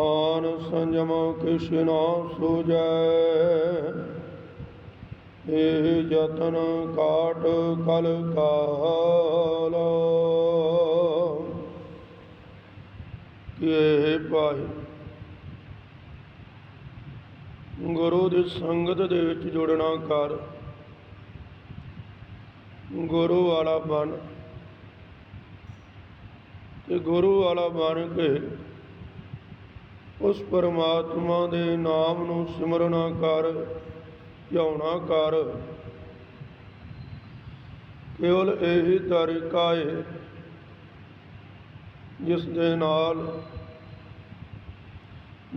ਆਨ ਸੰਜਮ ਕਿਸ਼ਨਾ ਨਾ ਇਹ ਯਤਨ ਕਾਟ ਕਲ ਕਾਲ। ਇਹ ਭਾਈ, ਗੁਰੂ ਦੀ ਸੰਗਤ ਦੇ ਵਿੱਚ ਜੁੜਨਾ ਕਰ, ਗੁਰੂ ਵਾਲਾ ਬਣ। ਤੇ ਗੁਰੂ ਵਾਲਾ ਬਣ ਕੇ ਉਸ ਪਰਮਾਤਮਾ ਦੇ ਨਾਮ ਨੂੰ ਸਿਮਰਨਾ ਕਰ, ਧਿਆਉਣਾ ਕਰ। ਕੇਵਲ ਇਹੀ ਤਰੀਕਾ ਹੈ, ਜਿਸ ਦੇ ਨਾਲ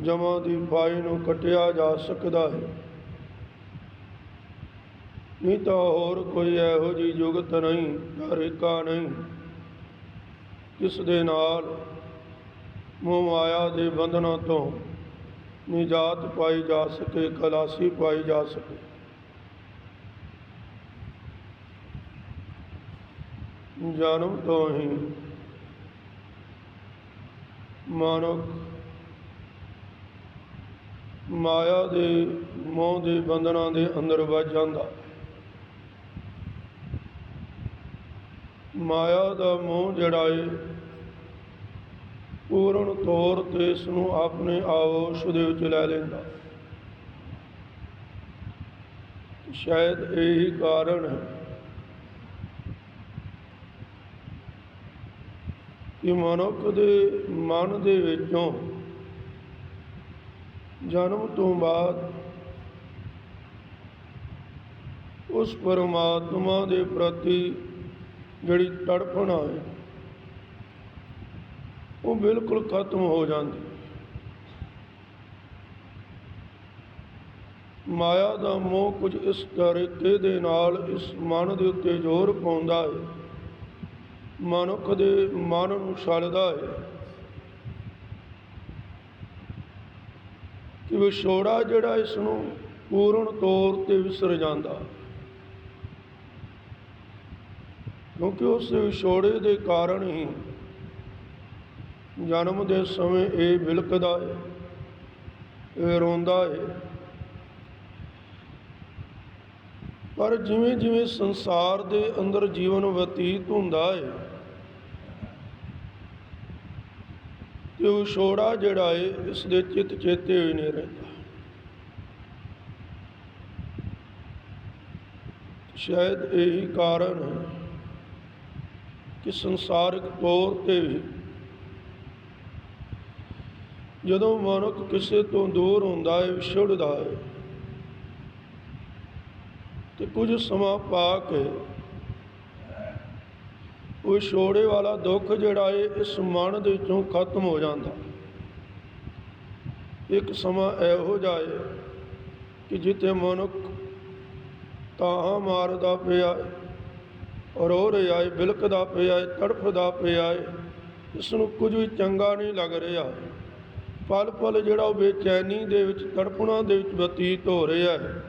ਜਮਾਂ ਦੀ ਫਾਈ ਨੂੰ ਕਟਿਆ ਜਾ ਸਕਦਾ ਹੈ। ਨਹੀਂ ਤਾਂ ਹੋਰ ਕੋਈ ਇਹੋ ਜਿਹੀ ਜੁਗਤ ਨਹੀਂ, ਤਰੀਕਾ ਨਹੀਂ। ਜਿਸ ਦੇ ਨਾਲ ਮੋਹ ਮਾਇਆ ਦੇ ਬੰਧਨਾਂ ਤੋਂ ਨਿਜਾਤ ਪਾਈ ਜਾ ਸਕੇ, ਖਲਾਸੀ ਪਾਈ ਜਾ ਸਕੇ। ਜਨਮ ਤੋਂ ਹੀ ਮਾਨਵ ਮਾਇਆ ਦੇ ਮੋਹ ਦੇ ਬੰਧਨਾਂ ਦੇ ਅੰਦਰ ਵੱਜ ਜਾਂਦਾ। ਮਾਇਆ ਦਾ ਮੋਹ ਜਿਹੜਾ ਏ ਪੂਰਨ ਤੌਰ ਤੇ ਇਸ ਨੂੰ ਆਪਣੇ ਆਵੋਸ਼ ਦੇ ਵਿੱਚ ਲੈ ਲੈਂਦਾ। ਸ਼ਾਇਦ ਇਹੀ ਕਾਰਨ ਹੈ ਕਿ ਮਨੁੱਖ ਦੇ ਮਨ ਦੇ ਵਿੱਚੋਂ ਜਨਮ ਤੋਂ ਬਾਅਦ ਉਸ ਪਰਮਾਤਮਾ ਦੇ ਪ੍ਰਤੀ ਜਿਹੜੀ ਤੜਫਣ ਹੈ ਉਹ ਬਿਲਕੁਲ ਖਤਮ ਹੋ ਜਾਂਦੀ। ਮਾਇਆ ਦਾ ਮੋਹ ਕੁਝ ਇਸ ਤਰੀਕੇ ਦੇ ਨਾਲ ਇਸ ਮਨ ਦੇ ਉੱਤੇ ਜ਼ੋਰ ਪਾਉਂਦਾ ਹੈ। ਮਨੁੱਖ ਦੇ ਮਨ ਨੂੰ ਛਲਦਾ ਹੈ ਕਿ ਵਿਛੋੜਾ ਜਿਹੜਾ ਇਸ ਨੂੰ ਪੂਰਨ ਤੌਰ ਤੇ ਵਿਸਰ ਜਾਂਦਾ। ਕਿਉਂਕਿ ਉਸ ਵਿਛੋੜੇ ਦੇ ਕਾਰਨ ਹੀ ਜਨਮ ਦੇ ਸਮੇਂ ਇਹ ਵਿਲਕਦਾ ਹੈ ਇਹ ਰੋਂਦਾ ਹੈ ਪਰ ਜਿਵੇਂ ਜਿਵੇਂ ਸੰਸਾਰ ਦੇ ਅੰਦਰ ਜੀਵਨ ਬਤੀਤ ਹੁੰਦਾ ਹੈ ਤੇ ਉਹ ਛੋੜਾ ਜਿਹੜਾ ਹੈ ਇਸ ਦੇ ਚਿੱਤ ਚੇਤੇ ਹੋਈ ਨਹੀਂ ਰਹਿੰਦਾ। ਸ਼ਾਇਦ ਇਹੀ ਕਾਰਨ ਹੈ। ਕਿ ਸੰਸਾਰਿਕ ਤੌਰ ਤੇ ਵੀ ਜਦੋਂ ਮਨੁੱਖ ਕਿਸੇ ਤੋਂ ਦੂਰ ਹੁੰਦਾ ਹੈ, ਵਿਛੜਦਾ ਹੈ, ਤੇ ਕੁਝ ਸਮਾਂ ਪਾ ਕੇ ਉਹ ਛੋੜੇ ਵਾਲਾ ਦੁੱਖ ਜਿਹੜਾ ਹੈ, ਇਸ ਮਨ ਦੇ ਵਿੱਚੋਂ ਖਤਮ ਹੋ ਜਾਂਦਾ। ਇੱਕ ਸਮਾਂ ਇਹੋ ਜਾਏ ਕਿ ਜਿੱਥੇ ਮਨੁੱਖ ਤਾਹਾਂ ਮਾਰਦਾ ਪਿਆ ਰੋ ਰਿਹਾ ਏ ਬਿਲਕਦਾ ਪਿਆ ਹੈ ਤੜਫਦਾ ਪਿਆ ਹੈ ਇਸ ਨੂੰ ਕੁਝ ਵੀ ਚੰਗਾ ਨਹੀਂ ਲੱਗ ਰਿਹਾ। ਪਲ ਪਲ ਜਿਹੜਾ ਉਹ ਬੇਚੈਨੀ ਦੇ ਵਿੱਚ ਤੜਪਣਾ ਦੇ ਵਿੱਚ ਬਤੀਤ ਹੋ ਰਿਹਾ ਹੈ।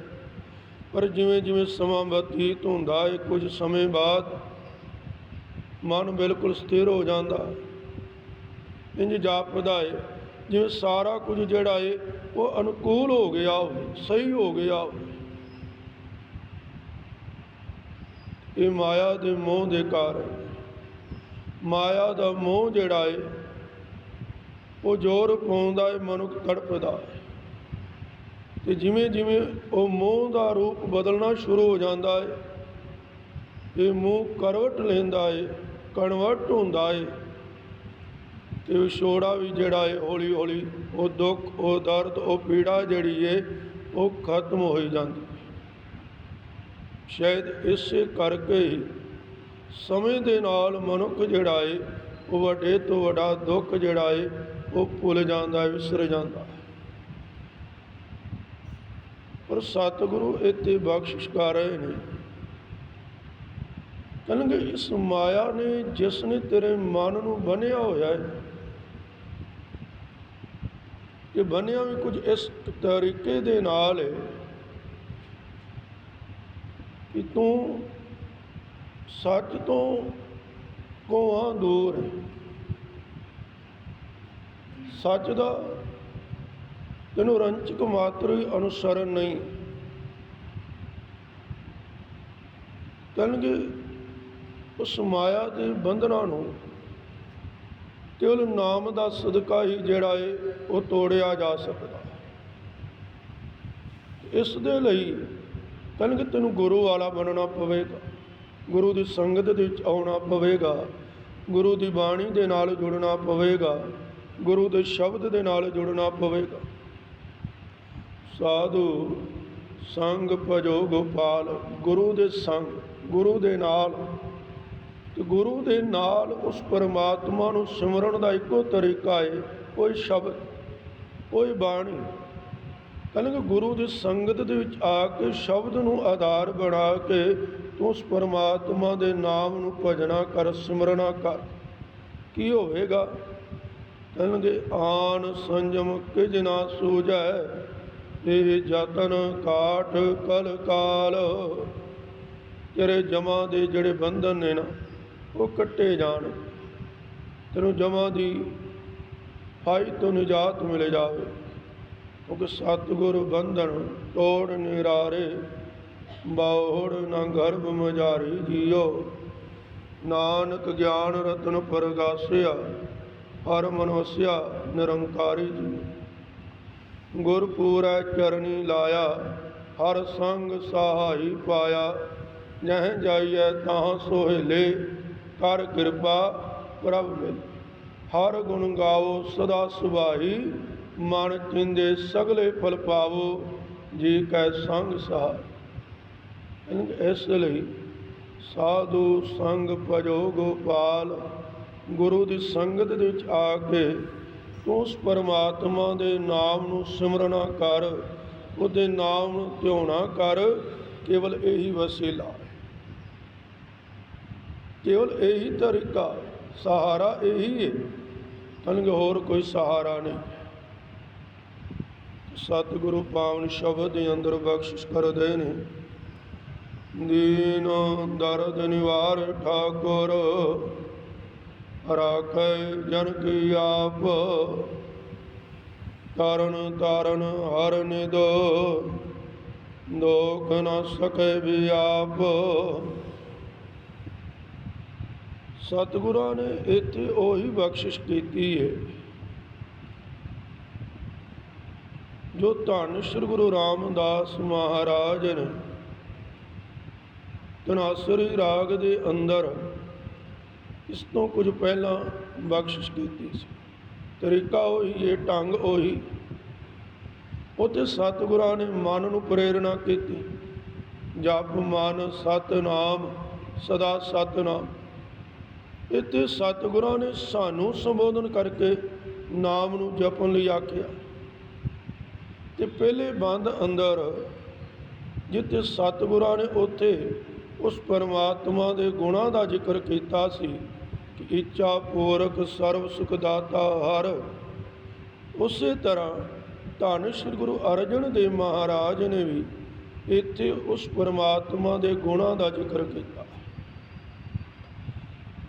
ਪਰ ਜਿਵੇਂ ਜਿਵੇਂ ਸਮਾਂ ਬਤੀਤ ਹੁੰਦਾ ਹੈ, ਕੁਝ ਸਮੇਂ ਬਾਅਦ ਮਨ ਬਿਲਕੁਲ ਸਥਿਰ ਹੋ ਜਾਂਦਾ ਇੰਜ ਜਾਪਦਾ ਏ ਜਿਵੇਂ ਸਾਰਾ ਕੁਝ ਜਿਹੜਾ ਹੈ, ਉਹ ਅਨੁਕੂਲ ਹੋ ਗਿਆ ਹੋਵੇ, ਸਹੀ ਹੋ ਗਿਆ ਹੋਵੇ। ਇਹ ਮਾਇਆ ਦੇ ਮੋਹ ਦੇ ਕਾਰਨ ਮਾਇਆ ਦਾ ਮੋਹ ਜਿਹੜਾ ਹੈ ਉਹ ਜ਼ੋਰ ਪਾਉਂਦਾ ਹੈ ਮਨੁੱਖ ਤੜਪਦਾ ਹੈ ਤੇ ਜਿਵੇਂ ਜਿਵੇਂ ਉਹ ਮੋਹ ਦਾ ਰੂਪ ਬਦਲਣਾ ਸ਼ੁਰੂ ਹੋ ਜਾਂਦਾ ਹੈ ਇਹ ਮੋਹ ਕਰਵਟ ਲੈਂਦਾ ਏ ਕਨਵਰਟ ਹੁੰਦਾ ਹੈ ਤੇ ਉਹ ਛੋੜਾ ਵੀ ਜਿਹੜਾ ਹੈ ਹੌਲੀ ਹੌਲੀ ਉਹ ਦੁੱਖ, ਉਹ ਦਰਦ, ਉਹ ਪੀੜਾ ਜਿਹੜੀ ਹੈ ਉਹ ਖਤਮ ਹੋਈ ਜਾਂਦੀ ਸ਼ਾਇਦ ਇਸੇ ਕਰਕੇ ਸਮੇਂ ਦੇ ਨਾਲ ਮਨੁੱਖ ਜਿਹੜਾ ਹੈ ਉਹ ਵੱਡੇ ਤੋਂ ਵੱਡਾ ਦੁੱਖ ਜਿਹੜਾ ਹੈ ਉਹ ਭੁੱਲ ਜਾਂਦਾ ਹੈ ਵਿਸਰ ਜਾਂਦਾ ਹੈ। ਪਰ ਸਤਿਗੁਰੂ ਇੱਥੇ ਬਖਸ਼ਿਸ਼ ਕਰ ਰਹੇ ਨੇ। ਕਹਿੰਦੇ ਇਸ ਮਾਇਆ ਨੇ ਜਿਸ ਨੇ ਤੇਰੇ ਮਨ ਨੂੰ ਬੰਨਿਆ ਹੋਇਆ ਹੈ ਕਿ ਬੰਨਿਆ ਵੀ ਕੁਝ ਇਸ ਤਰੀਕੇ ਦੇ ਨਾਲ ਹੈ ਕਿ ਤੂੰ ਸੱਚ ਤੋਂ ਕੋਹਾਂ ਦੂਰ ਹੈ। ਸੱਚ ਦਾ ਤੈਨੂੰ ਰੰਚਕ ਮਾਤਰ ਹੀ ਅਨੁਸਰਨ ਨਹੀਂ। ਕਹਿਣਗੇ ਉਸ ਮਾਇਆ ਦੇ ਬੰਧਨਾਂ ਨੂੰ ਕੇਵਲ ਨਾਮ ਦਾ ਸਦਕਾ ਹੀ ਜਿਹੜਾ ਏ, ਉਹ ਤੋੜਿਆ ਜਾ ਸਕਦਾ। ਇਸ ਦੇ ਲਈ ਕਹਿਣਗੇ ਤੈਨੂੰ ਗੁਰੂ ਵਾਲਾ ਬਣਨਾ ਪਵੇਗਾ। ਗੁਰੂ ਦੀ ਸੰਗਤ ਦੇ ਵਿੱਚ ਆਉਣਾ ਪਵੇਗਾ। ਗੁਰੂ ਦੀ ਬਾਣੀ ਦੇ ਨਾਲ ਜੁੜਨਾ ਪਵੇਗਾ। ਗੁਰੂ ਦੇ ਸ਼ਬਦ ਦੇ ਨਾਲ ਜੁੜਨਾ ਪਵੇਗਾ। ਸਾਧੂ ਸੰਗ ਭਜੋ ਗੋਪਾਲ, ਗੁਰੂ ਦੇ ਸੰਗ, ਗੁਰੂ ਦੇ ਨਾਲ। ਤੇ ਗੁਰੂ ਦੇ ਨਾਲ ਉਸ ਪਰਮਾਤਮਾ ਨੂੰ ਸਿਮਰਨ ਦਾ ਇੱਕੋ ਤਰੀਕਾ ਹੈ ਕੋਈ ਸ਼ਬਦ, ਕੋਈ ਬਾਣੀ। ਕਹਿੰਦੇ ਗੁਰੂ ਦੀ ਸੰਗਤ ਦੇ ਵਿੱਚ ਆ ਕੇ ਸ਼ਬਦ ਨੂੰ ਆਧਾਰ ਬਣਾ ਕੇ ਤੂੰ ਉਸ ਪਰਮਾਤਮਾ ਦੇ ਨਾਮ ਨੂੰ ਭਜਣਾ ਕਰ ਸਿਮਰਨਾ ਕਰ। ਕੀ ਹੋਵੇਗਾ? ਕਹਿੰਦੇ ਆਨ ਸੰਜਮ ਕਿਜ ਨਾ ਸੂਝੈ, ਇਹ ਜਤਨ ਕਾਠ ਕਲ ਕਾਲ। ਤੇਰੇ ਜਮਾਂ ਦੇ ਜਿਹੜੇ ਬੰਧਨ ਨੇ ਨਾ, ਉਹ ਕੱਟੇ ਜਾਣ। ਤੈਨੂੰ ਜਮਾਂ ਦੀ ਫਾਈ ਤੋਂ ਨਿਜਾਤ ਮਿਲ ਜਾਵੇ। ਮੁਖ ਸਤਿਗੁਰ ਬੰਧਨ ਤੋੜ ਨਿਰਾਰੇ, ਬਾਹੜ ਨਾ ਗਰਭ ਮਜਾਰੀ ਜੀਓ। ਨਾਨਕ ਗਿਆਨ ਰਤਨ ਪਰਗਾਸਿਆ, ਹਰ ਮਨੋਸਿਆ ਨਿਰੰਕਾਰੀ ਜੀ ਗੁਰ ਪੂਰੈ ਚਰਨੀ ਲਾਇਆ, ਹਰ ਸੰਗ ਸਹਾਈ ਪਾਇਆ। ਜਹ ਜਾਈਐ ਤਾਂ ਸੋਹਿਲੇ, ਕਰ ਕਿਰਪਾ ਪ੍ਰਭ ਮਿਲ। ਹਰ ਗੁਣ ਗਾਓ ਸਦਾ ਸੁਭਾਈ ਮਨ ਚਿੰਦੇ ਸਗਲੇ ਫਲ ਪਾਵੋ, ਜੀ ਕੈ ਸੰਗ ਸਾਹ ਇਸ ਲਈ ਸਾਧੂ ਸੰਗ ਭਜੋ ਗੋਪਾਲ, ਗੁਰੂ ਦੀ ਸੰਗਤ ਦੇ ਵਿੱਚ ਆ ਕੇ ਤੂੰ ਉਸ ਪਰਮਾਤਮਾ ਦੇ ਨਾਮ ਨੂੰ ਸਿਮਰਨਾ ਕਰ, ਉਹਦੇ ਨਾਮ ਨੂੰ ਧਿਆਉਣਾ ਕਰ, ਕੇਵਲ ਇਹੀ ਵਸੀਲਾ ਕੇਵਲ ਇਹੀ ਤਰੀਕਾ, ਸਹਾਰਾ ਇਹੀ ਹੈ। ਤਨਕ ਹੋਰ ਕੋਈ ਸਹਾਰਾ ਨਹੀਂ। ਸਤਿਗੁਰੂ ਪਾਵਨ ਸ਼ਬਦ ਦੇ ਅੰਦਰ ਬਖਸ਼ਿਸ਼ ਕਰਦੇ ਨੇ। ਦੀਨ ਦਰਦ ਨਿਵਾਰ ਠਾਕੁਰ, ਰਾਖੈ ਜਨ ਕੀ ਆਪ। ਤਰਨ ਤਾਰਨ ਹਰ ਨਿਦੋ, ਦੋਖ ਨ ਸਕੈ ਵੀ ਆਪ। ਸਤਿਗੁਰਾਂ ਨੇ ਇੱਥੇ ਉਹੀ ਬਖਸ਼ਿਸ਼ ਕੀਤੀ ਹੈ ਜੋ ਧੰਨ ਸ੍ਰੀ ਗੁਰੂ ਰਾਮਦਾਸ ਮਹਾਰਾਜ ਨੇ ਤਨਾਸਰੀ ਰਾਗ ਦੇ ਅੰਦਰ ਇਸ ਤੋਂ ਕੁਝ ਪਹਿਲਾਂ ਬਖਸ਼ਿਸ਼ ਕੀਤੀ ਸੀ। ਤਰੀਕਾ ਉਹੀ ਹੈ ਢੰਗ ਉਹੀ। ਉਤੇ ਸਤਿਗੁਰਾਂ ਨੇ ਮਨ ਨੂੰ ਪ੍ਰੇਰਣਾ ਕੀਤੀ। ਜਪ, ਮਨ, ਸਤਨਾਮ, ਸਦਾ ਸਤਨਾਮ। ਇੱਥੇ ਸਤਿਗੁਰਾਂ ਨੇ ਸਾਨੂੰ ਸੰਬੋਧਨ ਕਰਕੇ ਨਾਮ ਨੂੰ ਜਪਣ ਲਈ ਆਖਿਆ। ਤੇ ਪਹਿਲੇ ਬੰਦ ਅੰਦਰ, ਜਿੱਥੇ ਸਤਿਗੁਰਾਂ ਨੇ ਉੱਥੇ ਉਸ ਪਰਮਾਤਮਾ ਦੇ ਗੁਣਾਂ ਦਾ ਜ਼ਿਕਰ ਕੀਤਾ ਸੀ ਕਿ ਇੱਛਾ ਪੂਰਕ ਸਰਬ ਸੁਖ ਦਾਤਾ ਹਰ। ਉਸੇ ਤਰ੍ਹਾਂ ਧੰਨ ਸ੍ਰੀ ਗੁਰੂ ਅਰਜਨ ਦੇਵ ਮਹਾਰਾਜ ਨੇ ਵੀ ਇੱਥੇ ਉਸ ਪਰਮਾਤਮਾ ਦੇ ਗੁਣਾਂ ਦਾ ਜ਼ਿਕਰ ਕੀਤਾ।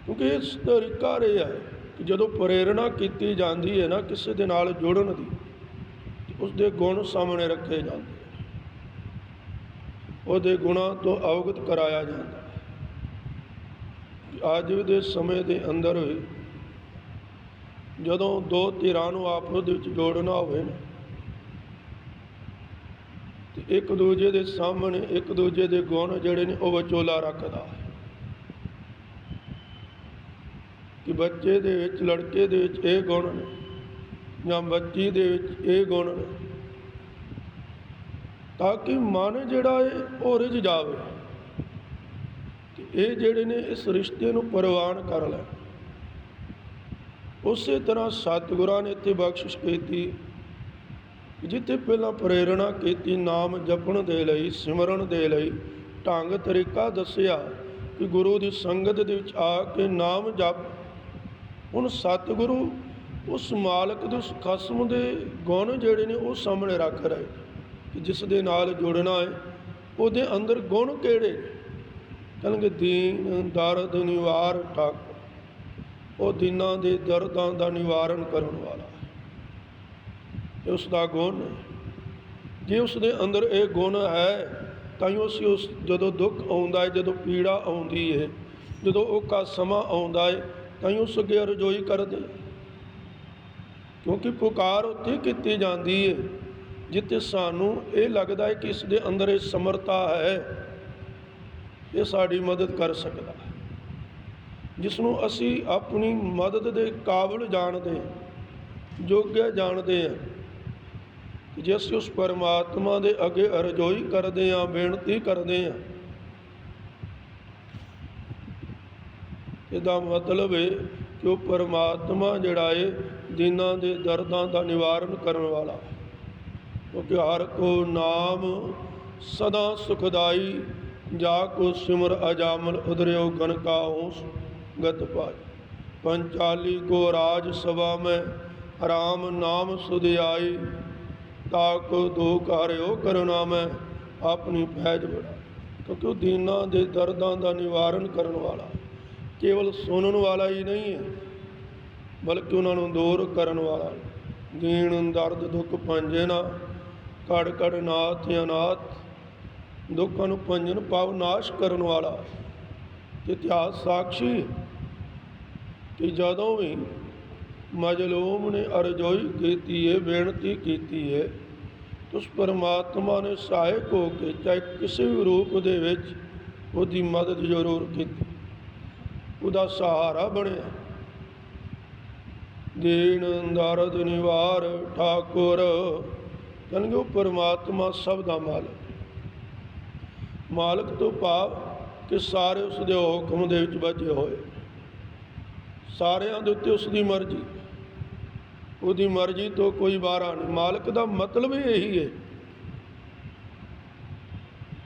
ਕਿਉਂਕਿ ਇਸ ਤਰੀਕਾ ਇਹ ਹੈ ਕਿ ਜਦੋਂ ਪ੍ਰੇਰਣਾ ਕੀਤੀ ਜਾਂਦੀ ਹੈ ਨਾ, ਕਿਸੇ ਦੇ ਨਾਲ ਜੁੜਨ ਦੀ ਉਸ ਦੇ ਗੁਣ ਸਾਹਮਣੇ ਰੱਖੇ ਜਾਂਦੇ ਉਹਦੇ ਗੁਣਾਂ ਤੋਂ ਅਵਗਤ ਕਰਾਇਆ ਜਾਂਦਾ ਅੱਜ ਦੇ ਸਮੇਂ ਦੇ ਅੰਦਰ ਵੀ ਜਦੋਂ ਦੋ ਧਿਰਾਂ ਨੂੰ ਆਪਸ ਦੇ ਵਿੱਚ ਜੋੜਨਾ ਹੋਵੇ ਤੇ ਇੱਕ ਦੂਜੇ ਦੇ ਸਾਹਮਣੇ ਇੱਕ ਦੂਜੇ ਦੇ ਗੁਣ ਜਿਹੜੇ ਨੇ ਉਹ ਵਿਚੋਲਾ ਰੱਖਦਾ ਹੈ। ਕਿ ਬੱਚੇ ਦੇ ਵਿੱਚ, ਲੜਕੇ ਦੇ ਵਿੱਚ ਇਹ ਗੁਣ ਨੇ ਜਾਂ ਬੱਚੀ ਦੇ ਵਿੱਚ ਇਹ ਗੁਣ, ਤਾਂ ਕਿ ਮਨ ਜਿਹੜਾ ਹੈ ਉਹ ਰਿਝ ਜਾਵੇ। ਤੇ ਇਹ ਜਿਹੜੇ ਨੇ ਇਸ ਰਿਸ਼ਤੇ ਨੂੰ ਪ੍ਰਵਾਨ ਕਰ ਲੈ। ਉਸੇ ਤਰ੍ਹਾਂ ਸਤਿਗੁਰਾਂ ਨੇ ਇੱਥੇ ਬਖਸ਼ਿਸ਼ ਕੀਤੀ ਜਿੱਥੇ ਪਹਿਲਾਂ ਪ੍ਰੇਰਣਾ ਕੀਤੀ, ਨਾਮ ਜਪਣ ਦੇ ਲਈ, ਸਿਮਰਨ ਦੇ ਲਈ, ਢੰਗ ਤਰੀਕਾ ਦੱਸਿਆ ਕਿ ਗੁਰੂ ਦੀ ਸੰਗਤ ਦੇ ਵਿੱਚ ਆ ਕੇ ਨਾਮ ਜਪ। ਹੁਣ ਸਤਿਗੁਰੂ ਉਸ ਮਾਲਕ ਦੇ ਉਸ ਖਸਮ ਦੇ ਗੁਣ ਜਿਹੜੇ ਨੇ ਉਹ ਸਾਹਮਣੇ ਰੱਖ ਰਹੇ ਕਿ ਜਿਸ ਦੇ ਨਾਲ ਜੁੜਨਾ ਹੈ, ਉਹਦੇ ਅੰਦਰ ਗੁਣ ਕਿਹੜੇ ਕਹਿੰਦੇ ਦੀਨ, ਦਰਦ, ਨਿਵਾਰ ਠਾਕੁਰ ਉਹ ਦਿਨਾਂ ਦੇ ਦਰਦਾਂ ਦਾ ਨਿਵਾਰਨ ਕਰਨ ਵਾਲਾ ਹੈ। ਉਸ ਦਾ ਗੁਣ ਹੈ। ਜੇ ਉਸ ਦੇ ਅੰਦਰ ਇਹ ਗੁਣ ਹੈ, ਤਾਂ ਹੀ ਅਸੀਂ ਉਸ ਜਦੋਂ ਦੁੱਖ ਆਉਂਦਾ ਹੈ, ਜਦੋਂ ਪੀੜਾ ਆਉਂਦੀ ਹੈ, ਜਦੋਂ ਉਹ ਕਾ ਸਮਾਂ ਆਉਂਦਾ ਹੈ, ਤਾਂ ਹੀ ਉਸ ਅੱਗੇ ਰਜੋਈ ਕਰਦੇ। ਕਿਉਂਕਿ ਪੁਕਾਰ ਉੱਥੇ ਕੀਤੀ ਜਾਂਦੀ ਹੈ ਜਿੱਥੇ ਸਾਨੂੰ ਇਹ ਲੱਗਦਾ ਹੈ ਕਿ ਇਸ ਦੇ ਅੰਦਰ ਇਹ ਸਮਰਤਾ ਹੈ। ਇਹ ਸਾਡੀ ਮਦਦ ਕਰ ਸਕਦਾ ਹੈ। ਜਿਸ ਨੂੰ ਅਸੀਂ ਆਪਣੀ ਮਦਦ ਦੇ ਕਾਬਲ ਜਾਣਦੇ ਯੋਗਿਆ ਜਾਣਦੇ ਹਾਂ ਜੇ ਅਸੀਂ ਉਸ ਪਰਮਾਤਮਾ ਦੇ ਅੱਗੇ ਅਰਜ਼ੋਈ ਕਰਦੇ ਹਾਂ, ਬੇਨਤੀ ਕਰਦੇ ਹਾਂ, ਇਹਦਾ ਮਤਲਬ ਹੈ ਕਿ ਪਰਮਾਤਮਾ ਜਿਹੜਾ ਏ ਦਿਨਾਂ ਦੇ ਦਰਦਾਂ ਦਾ ਨਿਵਾਰਨ ਕਰਨ ਵਾਲਾ। ਕਿਉਂਕਿ ਹਰ ਕੋ ਨਾਮ ਸਦਾ ਸੁਖਦਾਈ, ਜਾ ਕੋ ਸਿਮਰ ਅਜਾਮਲ ਉਦਰਿਓ ਗਨ ਕਾ ਹੋਸ ਗਤ ਪਾਈ। ਪੰਚਾਲੀ ਕੋ ਰਾਜ ਸਭਾ ਮੈਂ ਰਾਮ ਨਾਮ ਸੁਧਿਆਈ, ਤਾ ਕੋ ਦੁਖ ਹਰਿਓ ਕਰੁਣਾ ਮੈਂ ਆਪਣੀ ਫੈਜ ਬੜਾ ਕਿਉਂਕਿ ਉਹ ਦੀਨਾਂ ਦੇ ਦਰਦਾਂ ਦਾ ਨਿਵਾਰਨ ਕਰਨ ਵਾਲਾ। ਕੇਵਲ ਸੁਣਨ ਵਾਲਾ ਹੀ ਨਹੀਂ ਹੈ, ਬਲਕਿ ਉਹਨਾਂ ਨੂੰ ਦੂਰ ਕਰਨ ਵਾਲਾ। ਦੀਨ, ਦਰਦ, ਦੁੱਖ ਪੰਜੇ ਨਾ ਕੜ ਕੜ ਨਾਥ ਅਨਾਥ, ਦੁੱਖਾਂ ਨੂੰ ਪੰਜਨ ਪਾਵ ਨਾਸ਼ ਕਰਨ ਵਾਲਾ। ਇਤਿਹਾਸ ਸਾਖੀ ਕਿ ਜਦੋਂ ਵੀ ਮਜਲੂਮ ਨੇ ਅਰਜ਼ੋਈ ਕੀਤੀ ਹੈ ਬੇਨਤੀ ਕੀਤੀ ਹੈ ਤਾਂ ਉਸ ਪਰਮਾਤਮਾ ਨੇ ਸਹਾਇਕ ਹੋ ਕੇ ਚਾਹੇ ਕਿਸੇ ਵੀ ਰੂਪ ਦੇ ਵਿੱਚ ਉਹਦੀ ਮਦਦ ਜ਼ਰੂਰ ਕੀਤੀ। ਉਹਦਾ ਸਹਾਰਾ ਬਣਿਆ। ਦੇਣ ਦਰਦ ਨਿਵਾਰ ਠਾਕੁਰ। ਕਹਿੰਦੇ ਉਹ ਪਰਮਾਤਮਾ ਸਭ ਦਾ ਮਾਲਕ। ਮਾਲਕ ਤੋਂ ਭਾਵ ਕਿ ਸਾਰੇ ਉਸ ਦੇ ਹੁਕਮ ਦੇ ਵਿੱਚ ਬੱਝੇ ਹੋਏ। ਸਾਰਿਆਂ ਦੇ ਉੱਤੇ ਉਸ ਦੀ ਮਰਜ਼ੀ। ਉਹਦੀ ਮਰਜ਼ੀ ਤੋਂ ਕੋਈ ਬਾਹਰ ਨਹੀਂ। ਮਾਲਕ ਦਾ ਮਤਲਬ ਹੀ ਇਹੀ ਹੈ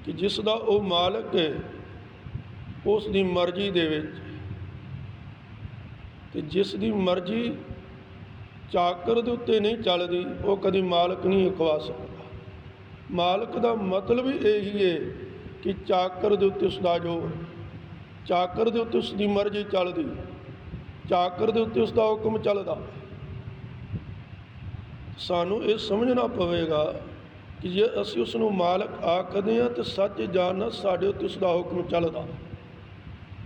ਕਿ ਜਿਸ ਦਾ ਉਹ ਮਾਲਕ ਹੈ ਉਸ ਦੀ ਮਰਜ਼ੀ ਦੇ ਵਿੱਚ ਤੇ ਜਿਸ ਦੀ ਮਰਜ਼ੀ ਚਾਕਰ ਦੇ ਉੱਤੇ ਨਹੀਂ ਚੱਲਦੀ, ਉਹ ਕਦੀ ਮਾਲਕ ਨਹੀਂ ਅਖਵਾ ਸਕਦਾ। ਮਾਲਕ ਦਾ ਮਤਲਬ ਇਹੀ ਹੈ ਕਿ ਚਾਕਰ ਦੇ ਉੱਤੇ ਉਸਦਾ ਜੋ ਚਾਕਰ ਦੇ ਉੱਤੇ ਉਸ ਦੀ ਮਰਜ਼ੀ ਚੱਲਦੀ, ਚਾਕਰ ਦੇ ਉੱਤੇ ਉਸਦਾ ਹੁਕਮ ਚੱਲਦਾ। ਸਾਨੂੰ ਇਹ ਸਮਝਣਾ ਪਵੇਗਾ ਕਿ ਜੇ ਅਸੀਂ ਉਸ ਨੂੰ ਮਾਲਕ ਆਖਦੇ ਹਾਂ ਤੇ ਸੱਚ ਜਾਣਨਾ ਸਾਡੇ ਉੱਤੇ ਉਸਦਾ ਹੁਕਮ ਚੱਲਦਾ।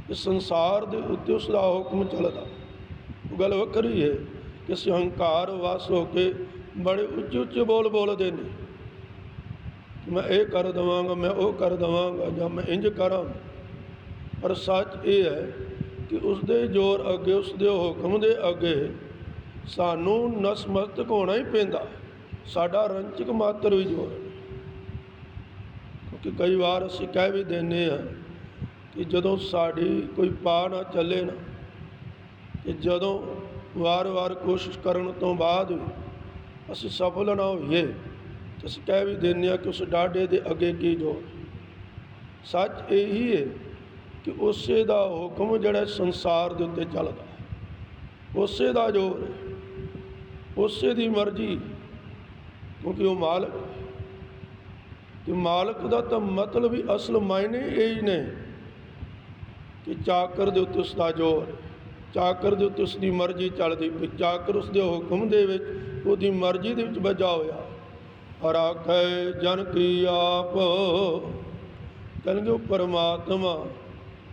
ਇਸ ਸੰਸਾਰ ਦੇ ਉੱਤੇ ਉਸਦਾ ਹੁਕਮ ਚੱਲਦਾ। ਗੱਲ ਵੱਖਰੀ ਹੈ ਕਿ ਅਸੀਂ ਹੰਕਾਰ ਵਸ ਹੋ ਕੇ ਬੜੇ ਉੱਚੇ ਉੱਚੇ ਬੋਲ ਬੋਲਦੇ ਨੇ। ਮੈਂ ਇਹ ਕਰ ਦਵਾਂਗਾ, ਮੈਂ ਉਹ ਕਰ ਦਵਾਂਗਾ ਜਾਂ ਮੈਂ ਇੰਜ ਕਰਾਂ ਪਰ ਸੱਚ ਇਹ ਹੈ ਕਿ ਉਸ ਦੇ ਜ਼ੋਰ ਅੱਗੇ ਉਸ ਦੇ ਹੁਕਮ ਦੇ ਅੱਗੇ ਸਾਨੂੰ ਨਸਮਸਤਕ ਹੋਣਾ ਹੀ ਪੈਂਦਾ ਸਾਡਾ ਰੰਚਕ ਮਾਤਰ ਵੀ ਜ਼ੋਰ ਹੈ। ਕਿਉਂਕਿ ਕਈ ਵਾਰ ਅਸੀਂ ਕਹਿ ਵੀ ਦਿੰਦੇ ਹਾਂ ਕਿ ਜਦੋਂ ਸਾਡੀ ਕੋਈ ਪਾ ਨਾ ਚੱਲੇ ਨਾ ਕਿ ਜਦੋਂ ਵਾਰ-ਵਾਰ ਕੋਸ਼ਿਸ਼ ਕਰਨ ਤੋਂ ਬਾਅਦ ਅਸੀਂ ਸਫਲ ਨਾ ਹੋਈਏ, ਤਾਂ ਅਸੀਂ ਕਹਿ ਵੀ ਦਿੰਦੇ ਹਾਂ ਕਿ ਉਸ ਡਾਢੇ ਦੇ ਅੱਗੇ ਕੀ ਜੋ ਸੱਚ ਇਹੀ ਹੈ ਕਿ ਉਸੇ ਦਾ ਹੁਕਮ ਜਿਹੜਾ ਸੰਸਾਰ ਦੇ ਉੱਤੇ ਚੱਲਦਾ ਹੈ। ਉਸੇ ਦਾ ਜੋਰ ਉਸੇ ਦੀ ਮਰਜ਼ੀ, ਕਿਉਂਕਿ ਉਹ ਮਾਲਕ ਹੈ। ਤੇ ਮਾਲਕ ਦਾ ਤਾਂ ਮਤਲਬ ਹੀ ਅਸਲ ਮਾਇਨੇ ਇਹ ਹੀ ਨੇ ਕਿ ਚਾਕਰ ਦੇ ਉੱਤੇ ਉਸ ਦਾ ਜੋਰ ਚਾਕਰ ਦੇ ਉੱਤੇ ਉਸ ਦੀ ਮਰਜ਼ੀ ਚੱਲਦੀ ਪਈ ਚਾਕਰ ਉਸ ਦੇ ਹੁਕਮ ਦੇ ਵਿੱਚ, ਉਹਦੀ ਮਰਜ਼ੀ ਦੇ ਵਿੱਚ ਵੱਜਾ ਹੋਇਆ। ਰਾਖੈ ਜਨ ਕੀ ਆਪ? ਕਹਿੰਦੇ ਪਰਮਾਤਮਾ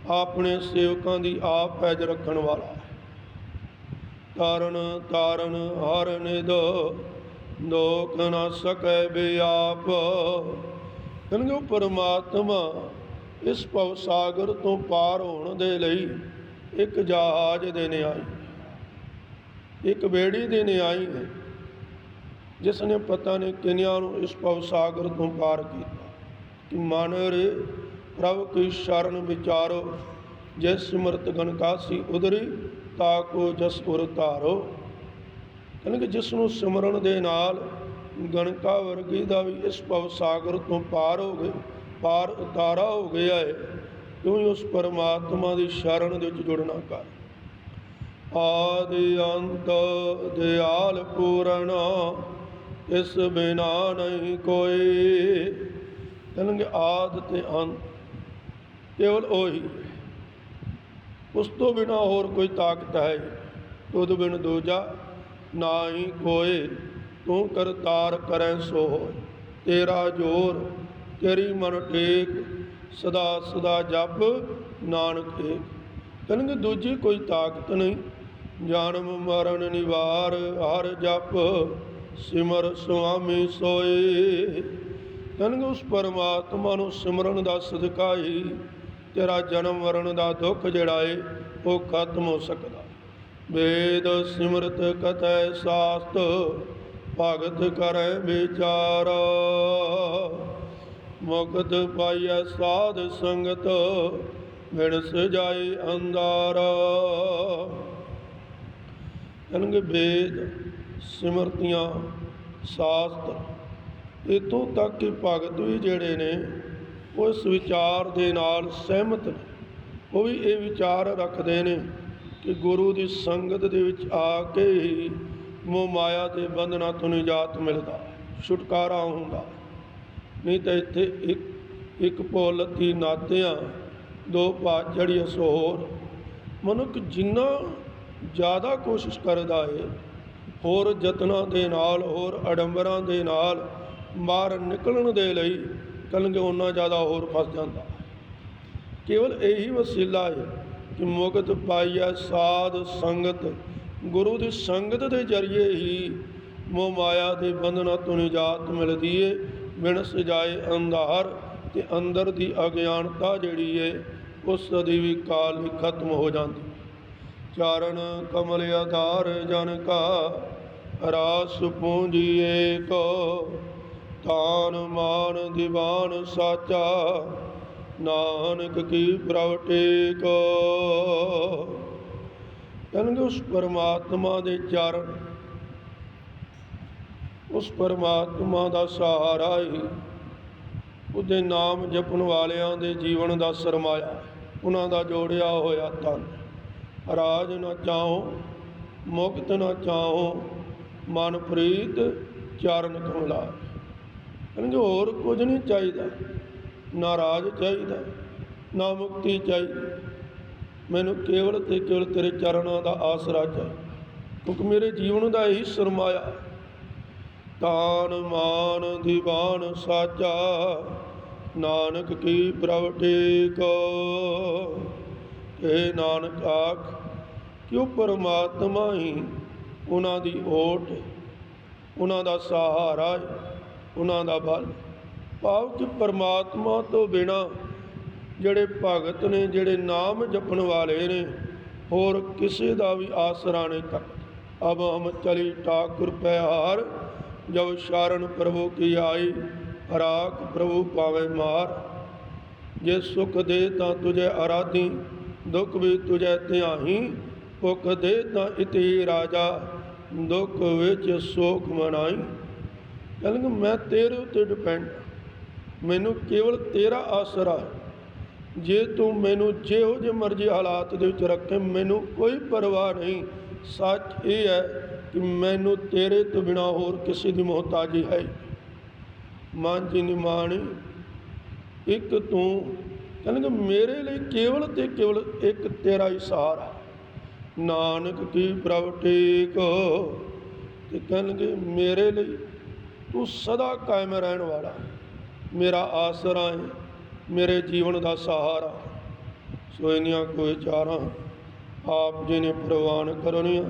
ਆਪਣੇ ਸੇਵਕਾਂ ਦੀ ਆਪ ਪੈਜ ਰੱਖਣ ਵਾਲਾ ਤਾਰਨ ਤਾਰਨ ਹਰ ਨਿਦ ਲੋਕ ਨਾ ਸਕੈ ਬਿਆਪ। ਕਹਿੰਦੇ ਪਰਮਾਤਮਾ ਇਸ ਭਵ ਸਾਗਰ ਤੋਂ ਪਾਰ ਹੋਣ ਦੇ ਲਈ ਇੱਕ ਜਹਾਜ਼ ਦੇ ਨਿਆਈ, ਇੱਕ ਬੇੜੀ ਦੇ ਨਿਆਈ ਹੈ ਜਿਸ ਨੇ ਪਤਾ ਨਹੀਂ ਕਿੰਨਿਆਂ ਨੂੰ ਇਸ ਭਵ ਸਾਗਰ ਤੋਂ ਪਾਰ ਕੀਤਾ, ਕਿ ਮਨ ਰੇ ਪ੍ਰਭ ਕੀ ਸ਼ਰਨ ਵਿਚਾਰੋ, ਜੇ ਸਿਮਰਤ ਗਨਕਾਸੀ ਉਦਰੀ, ਤਾ ਕੋ ਜਸ ਉਰ ਧਾਰੋ। ਕਹਿੰਦੇ ਕਿ ਜਿਸ ਨੂੰ ਸਿਮਰਨ ਦੇ ਨਾਲ ਗਣਕਾ ਵਰਗੀ ਦਾ ਵੀ ਇਸ ਭਵ ਸਾਗਰ ਤੋਂ ਪਾਰ ਹੋ ਗਏ, ਪਾਰ ਉਤਾਰਾ ਹੋ ਗਿਆ ਹੈ ਤੂੰ ਹੀ ਉਸ ਪਰਮਾਤਮਾ ਦੀ ਸ਼ਰਨ ਦੇ ਵਿੱਚ ਜੁੜਨਾ ਕਰ। ਆਦਿ ਅੰਤ ਦਿਆਲ ਪੂਰਨ, ਇਸ ਬਿਨਾ ਨਹੀਂ ਕੋਈ। ਕਹਿੰਦੇ ਆਦ ਤੇ ਅੰਤ ਕੇਵਲ ਉਹੀ। ਉਸ ਤੋਂ ਬਿਨਾ ਹੋਰ ਕੋਈ ਤਾਕਤ ਹੈ ਤੁਧ ਬਿਨ ਦੂਜਾ ਨਾ ਹੀ ਕੋਈ। ਤੂੰ ਕਰਤਾਰ ਕਰੈ ਸੋ ਤੇਰਾ ਜੋਰ, ਤੇਰੀ ਮਨ ਟੇਕ। ਸਦਾ ਸਦਾ ਜਪ ਨਾਨਕ ਏਕ ਕਹਿੰਦੇ ਦੂਜੀ ਕੋਈ ਤਾਕਤ ਨਹੀਂ, ਜਨਮ ਮਰਨ ਨਿਵਾਰ ਹਰ ਜਪ ਸਿਮਰ ਸੁਆਮੀ ਸੋਏ। ਕਹਿੰਦੇ ਉਸ ਪਰਮਾਤਮਾ ਨੂੰ ਸਿਮਰਨ ਦਾ ਸਦਕਾ ਹੀ ਤੇਰਾ ਜਨਮ ਮਰਨ ਦਾ ਦੁੱਖ ਜਿਹੜਾ ਏ, ਉਹ ਖਤਮ ਹੋ ਸਕਦਾ। ਵੇਦ ਸਿਮਰਤ ਕਥੈ ਸਾਸਤ, ਭਗਤ ਕਰੈ ਵਿਚਾਰ। ਮੁਕਤ ਪਾਈਐ ਸਾਧ ਸੰਗਤ ਮਿਣ ਸਜਾਏ ਅੰਦਾਰ ਕਹਿੰਗੇ ਵੇਦ, ਸਿਮਰਤੀਆਂ ਸ਼ਾਸਤਰ ਇਤੋਂ ਤੱਕ ਕਿ ਭਗਤ ਵੀ ਜਿਹੜੇ ਨੇ, ਉਹ ਇਸ ਵਿਚਾਰ ਦੇ ਨਾਲ ਸਹਿਮਤ ਨੇ। ਉਹ ਵੀ ਇਹ ਵਿਚਾਰ ਰੱਖਦੇ ਨੇ ਕਿ ਗੁਰੂ ਦੀ ਸੰਗਤ ਦੇ ਵਿੱਚ ਆ ਕੇ ਹੀ ਮੋਹ ਮਾਇਆ ਦੇ ਬੰਧਨਾਂ ਤੋਂ ਨਿਜਾਤ ਮਿਲਦਾ, ਛੁਟਕਾਰਾ ਹੁੰਦਾ। ਨਹੀਂ ਤਾਂ ਇੱਥੇ ਇੱਕ ਇੱਕ ਪੁੱਲ ਨਾਤਿਆਂ, ਦੋ ਪਾ ਚੜੀਏ ਸੋਹਰ। ਮਨੁੱਖ ਜਿੰਨਾ ਜ਼ਿਆਦਾ ਕੋਸ਼ਿਸ਼ ਕਰਦਾ ਏ, ਹੋਰ ਯਤਨਾਂ ਦੇ ਨਾਲ, ਹੋਰ ਅਡੰਬਰਾਂ ਦੇ ਨਾਲ ਬਾਹਰ ਨਿਕਲਣ ਦੇ ਲਈ ਕਲੰਗੇ ਉਹਨਾਂ ਜ਼ਿਆਦਾ ਹੋਰ ਫਸ ਜਾਂਦਾ। ਕੇਵਲ ਇਹੀ ਵਸੀਲਾ ਹੈ ਕਿ ਮੁਕਤ ਪਾਈਐ ਸਾਧ ਸੰਗਤ। ਗੁਰੂ ਦੀ ਸੰਗਤ ਦੇ ਜਰੀਏ ਹੀ ਮੋਹ ਮਾਇਆ ਦੇ ਬੰਧਨਾਂ ਤੋਂ ਨਿਜਾਤ ਮਿਲਦੀ ਏ। ਬਿਨ ਸਜਾਏ ਅੰਧਾਰ ਤੇ ਅੰਦਰ ਦੀ ਅਗਿਆਨਤਾ ਜਿਹੜੀ ਏ, ਉਸ ਦੀ ਵੀ ਕਾਲ ਹੀ ਖਤਮ ਹੋ ਜਾਂਦੀ। ਚਾਰਨ ਕਮਲ ਆਧਾਰ ਜਨ ਕਾ, ਰਾਸ ਪੂੰਜੀਏ ਕੋ ਤਾਨ ਮਾਨ ਦੀਵਾਨ ਸਾਚਾ, ਨਾਨਕ ਕੀ ਪ੍ਰਵਟੇ ਕੋ ਕਹਿੰਦੇ ਉਸ ਪਰਮਾਤਮਾ ਦੇ ਚਰਨ ਉਸ ਪਰਮਾਤਮਾ ਦਾ ਸਹਾਰਾ ਹੀ ਉਹਦੇ ਨਾਮ ਜਪਣ ਵਾਲਿਆਂ ਦੇ ਜੀਵਨ ਦਾ ਸਰਮਾਇਆ, ਉਹਨਾਂ ਦਾ ਜੋੜਿਆ ਹੋਇਆ ਤਨ ਰਾਜ ਨਾ ਚਾਹੋ, ਮੁਕਤ ਨਾ ਚਾਹੋ ਮਨ ਪ੍ਰੀਤ ਚਰਨ ਕਮਲਾ। ਕਹਿੰਦੇ ਹੋਰ ਕੁਝ ਨਹੀਂ ਚਾਹੀਦਾ, ਨਾ ਰਾਜ ਚਾਹੀਦਾ, ਨਾ ਮੁਕਤੀ ਚਾਹੀਦੀ। ਮੈਨੂੰ ਕੇਵਲ ਤੇ ਕੇਵਲ ਤੇਰੇ ਚਰਨਾਂ ਦਾ ਆਸਰਾ ਚਾਹੀਦਾ। ਕਿਉਂਕਿ ਮੇਰੇ ਜੀਵਨ ਦਾ ਇਹੀ ਸਰਮਾਇਆ। ਤਾਨ ਮਾਨ ਦੀਵਾਨ ਸਾਚਾ ਨਾਨਕ ਕੀ ਪ੍ਰਵਟੇ ਕੋ ਇਹ ਨਾਨਕ ਆਖ ਕਿ ਉਹ ਪਰਮਾਤਮਾ ਹੀ ਉਹਨਾਂ ਦੀ ਓਟ, ਉਹਨਾਂ ਦਾ ਸਹਾਰਾ ਉਹਨਾਂ ਦਾ ਬਲ? ਭਾਵ ਕਿ ਪਰਮਾਤਮਾ ਤੋਂ ਬਿਨਾ ਜਿਹੜੇ ਭਗਤ ਨੇ, ਜਿਹੜੇ ਨਾਮ ਜਪਣ ਵਾਲੇ ਨੇ, ਹੋਰ ਕਿਸੇ ਦਾ ਵੀ ਆਸਰਾ ਨਹੀਂ ਤੱਕ ਅਬ ਹਮ ਚਲੀ ਠਾਕੁਰ ਪਿਆਰ ਜਬ ਸ਼ਾਰਨ ਪ੍ਰਭੂ ਕੀ ਆਈ, ਰਾਖ ਪ੍ਰਭੂ ਪਾਵੇ ਮਾਰ। ਜੇ ਸੁਖ ਦੇ ਤਾਂ ਤੁਝੇ ਆਰਾਧੀ, ਦੁੱਖ ਵੀ ਤੁਝੇ ਧਿਆਹੀ। ਭੁਖ ਦੇ ਤਾਂ ਇਤੀ ਰਾਜਾ, ਦੁੱਖ ਵਿੱਚ ਸੋਖ ਮਨਾਈ ਕਹਿੰਦੇ ਮੈਂ ਤੇਰੇ ਉੱਤੇ ਡਿਪੈਂਡ ਮੈਨੂੰ ਕੇਵਲ ਤੇਰਾ ਆਸਰਾ ਜੇ ਤੂੰ ਮੈਨੂੰ ਜਿਹੋ ਜਿਹੇ ਮਰਜ਼ੀ ਹਾਲਾਤ ਦੇ ਵਿੱਚ ਰੱਖੇ, ਮੈਨੂੰ ਕੋਈ ਪਰਵਾਹ ਨਹੀਂ। ਸੱਚ ਇਹ ਹੈ ਕਿ ਮੈਨੂੰ ਤੇਰੇ ਤੋਂ ਬਿਨਾ ਹੋਰ ਕਿਸੇ ਦੀ ਮੁਹਤਾਜੀ ਹੈ। ਹੀ ਮਨ ਜੀ ਨਿਮਾਣੀ ਇੱਕ ਤੂੰ, ਕਹਿੰਦੇ ਮੇਰੇ ਲਈ ਕੇਵਲ ਤੇ ਕੇਵਲ ਇੱਕ ਤੇਰਾ ਹੀ ਸਹਾਰਾ ਨਾਨਕ ਕੀ ਪ੍ਰਭ ਟੇਕ ਤੇ ਕਹਿਣਗੇ ਮੇਰੇ ਲਈ ਤੂੰ ਸਦਾ ਕਾਇਮ ਰਹਿਣ ਵਾਲਾ ਮੇਰਾ ਆਸਰਾ ਹੈ, ਮੇਰੇ ਜੀਵਨ ਦਾ ਸਹਾਰਾ ਸੋ ਇਨੀਆਂ ਕੋਈ ਚਾਰਾਂ ਆਪ ਜੀ ਨੇ ਪ੍ਰਵਾਨ ਕਰਨੀਆਂ।